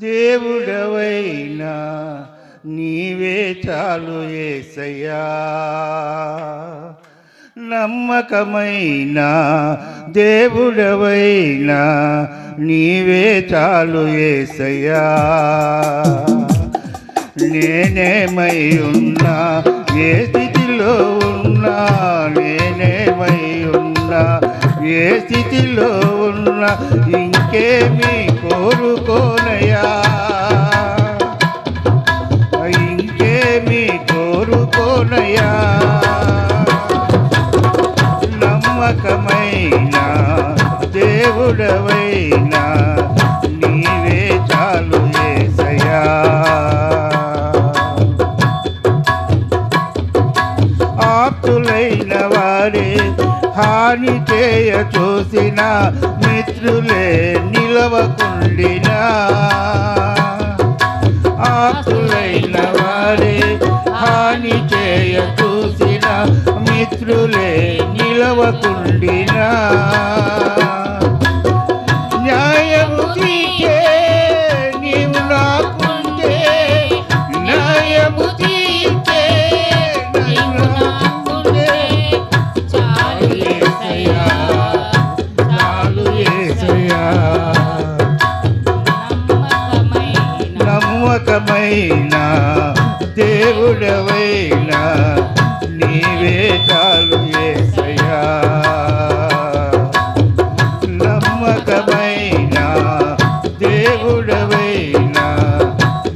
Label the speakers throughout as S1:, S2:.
S1: దేవుడవైనా నీవే చాలు ఏసయ్యా. నమ్మకమైన దేవుడవైనా నీవే చాలు ఏసయ్యా. నేనేమై ఉన్నా ఏ స్థితిలో ఉన్నా నేనేమై ఉన్నా ఏ స్థితిలో ఉన్నా ఇంకేమి కోరుకోనయా ఇంకేమి కోరుకోనయా నమ్మకమైన దేవుడవైనా పని చేయ చూసిన మిత్రులే నిలవకుండినా. ఆకులైన వారే హాని చేయ చూసిన మిత్రులే నిలవకుండినా. నమ్మకమైన దేవుడవైనా నీవే చాలు ఏసయ్యా. నమ్మకమైన దేవుడవైనా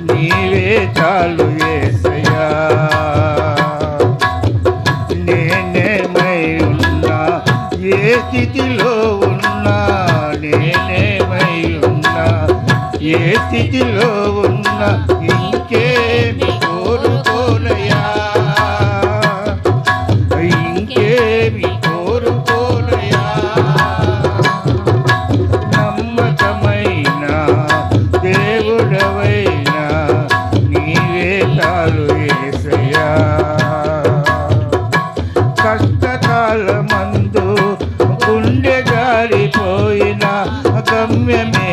S1: నీవే చాలు ఏసయ్యా. నేనేమై ఉన్నా ఏ స్థితిలో ఏ స్థితిలో ఉన్న ఇంకేమి కోరుకోనయా ఇంకేమి కోరుకోనయా నమ్మకమైన దేవుడవైనా నీవే చాలు ఏసయ్యా. కష్టకాలమందు గుండె జారిపోయిన గమ్యమే